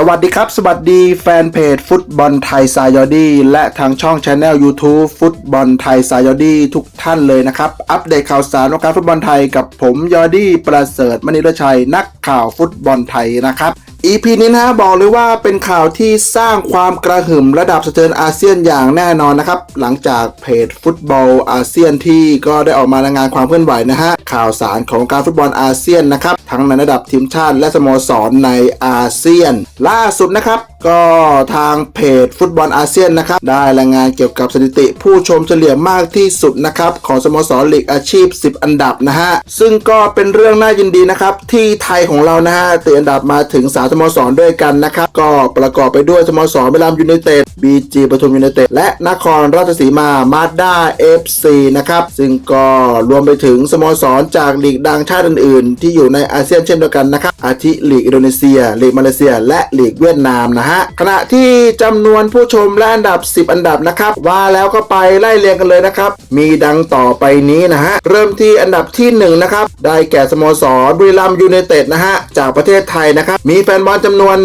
สวัสดีครับ สวัสดีแฟนเพจฟุตบอลไทยซายอดี้และทางช่องช anel YouTube ฟุตบอลไทยซายอดี้ทุกท่านเลยนะครับ อัปเดตข่าวสารวงการฟุตบอลไทยกับผมยอดี้ประเสริฐมณีรชัยนักข่าวฟุตบอลไทยนะครับ EP นี้นะฮะบอกเลยว่าเป็นข่าวที่สร้างความกระหึ่มระดับสะเทือนอาเซียนอย่างแน่นอนนะครับ หลังจากเพจฟุตบอลอาเซียนที่ก็ได้ออกมารายงานความเคลื่อนไหวนะฮะข่าวสารของการฟุตบอลอาเซียนนะครับ ทั้งในระดับทีมชาติและสโมสรในอาเซียน ล่าสุดนะครับ ก็ทางเพจฟุตบอลอาเซียนนะครับ ได้รายงานเกี่ยวกับสถิติผู้ชมเฉลี่ยมากที่สุดนะครับของสโมสรลีกอาชีพ 10 อันดับนะฮะซึ่งก็เป็นเรื่องน่ายินดีนะครับที่ไทยของเรานะฮะติดอันดับมาถึง3สโมสรด้วยกันนะครับ ก็ประกอบไปด้วยสโมสรเบลามยูไนเต็ดบีจีปทุมยูไนเต็ดและนครราชสีมามาด้าเอฟซีนะครับ ซึ่งก็รวมไปถึงสโมสรจากลีกดังชาติอื่นๆ ที่อยู่ในอาเซียนเช่นเดียวกันนะครับ อาทิลีกอินโดนีเซียลีกมาเลเซีย และลีกเวียดนามนะฮะขณะที่จำนวนผู้ชมและอันดับ 10 อันดับนะครับ ว่าแล้วก็ไปไล่เรียงกันเลยนะครับ มีดังต่อไปนี้นะฮะเริ่มที่อันดับที่หนึ่งนะครับได้แก่สโมสรบุรีรัมย์ยูไนเต็ดนะฮะจากประเทศไทยนะครับมีแฟนบอลจำนวน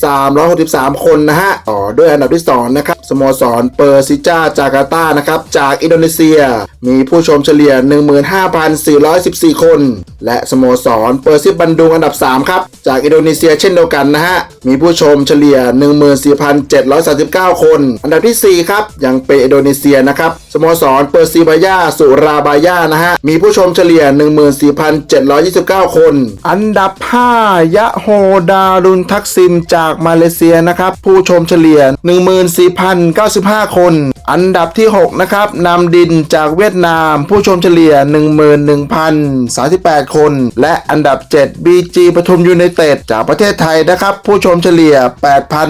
18,363 คนนะฮะ ต่อด้วยอันดับที่สองนะครับ สโมสรเปอร์ซิจ้าจาการ์ตานะครับ จากอินโดนีเซีย มีผู้ชมเฉลี่ย 15,414 คน และสโมสรเปอร์ซิบันดุงอันดับ 3 ครับ จากอินโดนีเซียเช่นเดียวกันนะฮะ มีผู้ชมเฉลี่ย 14,739 คน อันดับทีสี่ 4 ครับ ยังเป็นอินโดนีเซียนะครับ สโมสรเปอร์ซิบายาสุราบายานะฮะ มีผู้ชมเฉลี่ย 14,729 คน อันดับ 5 ยะโฮดารุนทักซิมจากมาเลเซียนะครับ ผู้ชมเฉลี่ย 14,095 คน อันดับที่ 6 นะครับนำดินจากเวียดนาม ผู้ชมเฉลี่ย 11,038คน และอันดับ 7 BG ปทุมยูไนเต็ดจากประเทศไทยนะครับ ผู้ชมเฉลี่ย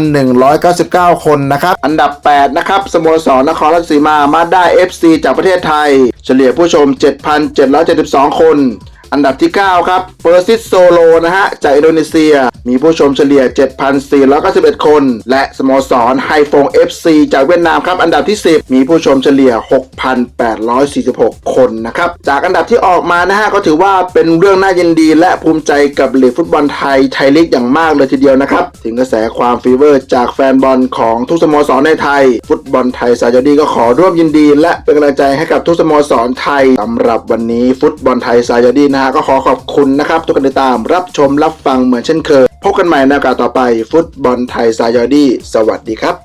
8,199 คนนะครับ อันดับ 8 นะครับสโมสรนครราชสีมามาด้า FC จากประเทศไทย เฉลี่ยผู้ชม 7,772 คน อันดับที่ 9 ครับเปอร์ซิสโซโลนะฮะ จากอินโดนีเซีย มีผู้ชมเฉลี่ย 7,491 คน และสโมสรไฮฟง FC จากเวียดนามครับ อันดับที่ 10 มีผู้ชมเฉลี่ย 6,846 คนนะครับ จากอันดับที่ออกมานะฮะ ก็ถือว่าเป็นเรื่องน่ายินดี และภูมิใจกับลีกฟุตบอลไทย ไทยลีกอย่างมากเลยทีเดียวนะครับ ถึงกระแสความฟีเวอร์จากแฟนบอลของทุกสโมสรในไทย ฟุตบอลไทยสายดีก็ขอร่วมยินดี และเป็นกำลังใจให้กับทุกสโมสรไทยสำหรับวันนี้ฟุตบอลไทยสายดีนะฮะก็ขอขอบคุณนะครับทุกคนที่ตามรับชมรับฟังเหมือนเช่นเคย พบกันใหม่ในโอกาสต่อไปฟุตบอลไทยซายอดีสวัสดีครับ